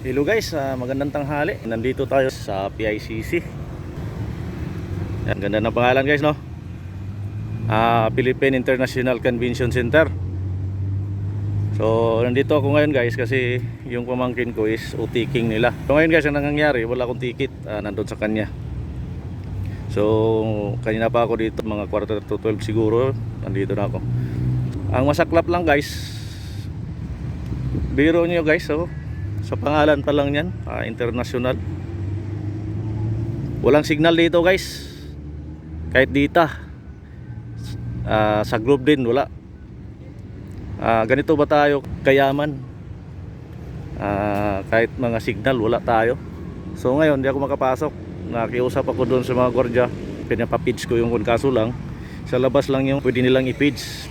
Hello guys, ah, magandang tanghali. Nandito tayo sa PICC. Yan, ganda ng pangalan guys, no? Ah, Philippine International Convention Center. So, nandito ako ngayon guys kasi yung pamangkin ko is utiking nila. So ngayon guys, ang nangyayari, wala akong ticket, ah, nandun sa kanya. So, kanina pa ako dito, mga quarter to 12 siguro, nandito na ako. Ang masaklap lang guys, biro nyo guys, oh, sa pangalan pa lang yan, ah, international. Walang signal dito guys. Kahit dita. Ah, sa group din wala. Ah, ganito ba tayo kayaman? Ah, kahit mga signal wala tayo. So ngayon hindi ako makapasok. Nakiusap ako doon sa mga gwardiya. Pinapapitch ko yung kaso lang. Sa labas lang yung pwede nilang i-pitch.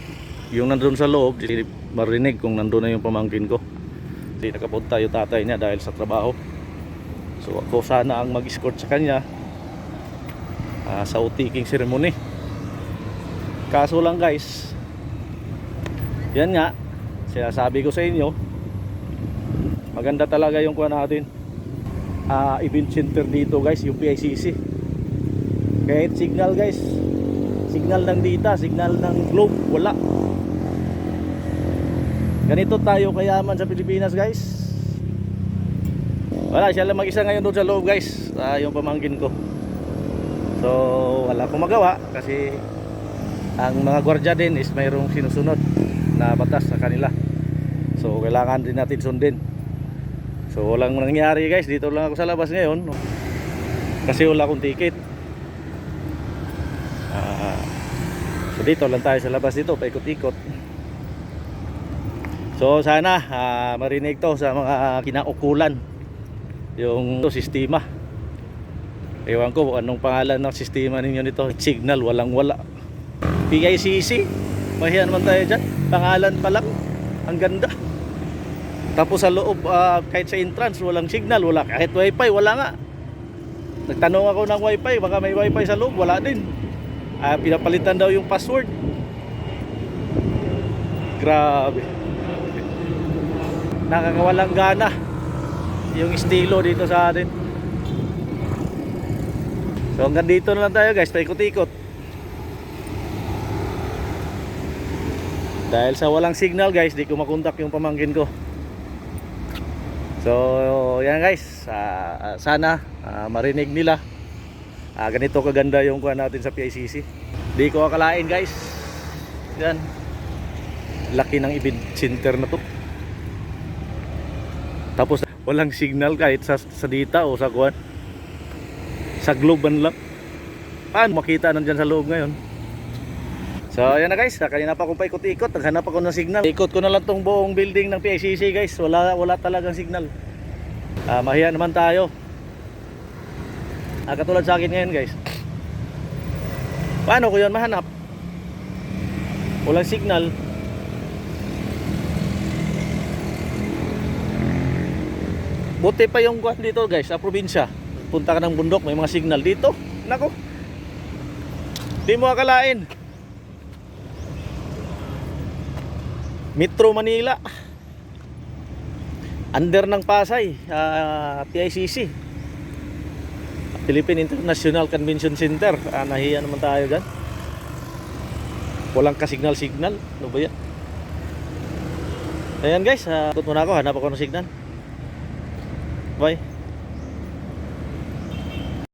Yung nandun sa loob, di marinig kung nandun na yung pamangkin ko. Hindi nakapunta yung tatay niya dahil sa trabaho. So ako sana ang mag-escort sa kanya ah, sa utiking ceremony. Kaso lang guys, yan nga, sinasabi ko sa inyo, maganda talaga yung kuha natin. ah, event center dito guys, yung PICC. Kahit signal guys, signal ng dita, signal ng globe, wala. Ganito tayo kayaman sa Pilipinas guys. Wala, siya lang mag-isa ngayon doon sa loob guys. Ah, yung pamangkin ko. So, wala akong magawa kasi ang mga gwardiya din is mayroong sinusunod na batas sa kanila. So, kailangan din natin sundin. So, walang nangyari guys. Dito lang ako sa labas ngayon. Kasi wala akong ticket. Ah, so, dito lang tayo sa labas dito. Paikot-ikot. So sana ah, marinig to sa mga kinaukulan yung to, sistema. Ewan ko anong pangalan ng sistema ninyo nito. Signal, walang wala. PICC, mahiyan naman tayo dyan. Pangalan pa lang, ang ganda. Tapos sa loob, ah, kahit sa entrance, walang signal, wala. Kahit wifi, wala nga. Nagtanong ako ng wifi, baka may wifi sa loob, wala din. Ah, pinapalitan daw yung password. Grabe nakakawalang gana. Yung estilo dito sa atin. So hanggang dito na lang tayo guys. Paikot-ikot. Dahil sa walang signal guys di ko makontak yung pamangkin ko. So yan guys. Ah, sana ah, marinig nila. Ah, ganito kaganda yung kuha natin sa PICC di ko akalain guys. Yan. Laki ng event center na to tapos walang signal kahit sa, sa dita o sa kuan. Sa globe man lang. Paano makita nandyan sa loob ngayon? So ayan na guys, kanina pa akong paikot-ikot, naghanap ako ng signal. Ikot ko na lang tong buong building ng PICC guys, wala wala talagang signal. Ah, mahiya naman tayo. Ah, katulad sa akin ngayon guys. Paano ko 'yon mahanap? Walang signal. Buti pa yung kuwan dito guys, sa probinsya. Punta ka ng bundok, may mga signal dito. Nako. Di mo akalain. Metro Manila. Under ng Pasay, ah, PICC. Philippine International Convention Center. Ah, nahiya naman tayo dyan. Walang ka-signal-signal. Ano ba yan? Ayan guys, uh, muna ako. Hanap ako ng signal. Давай.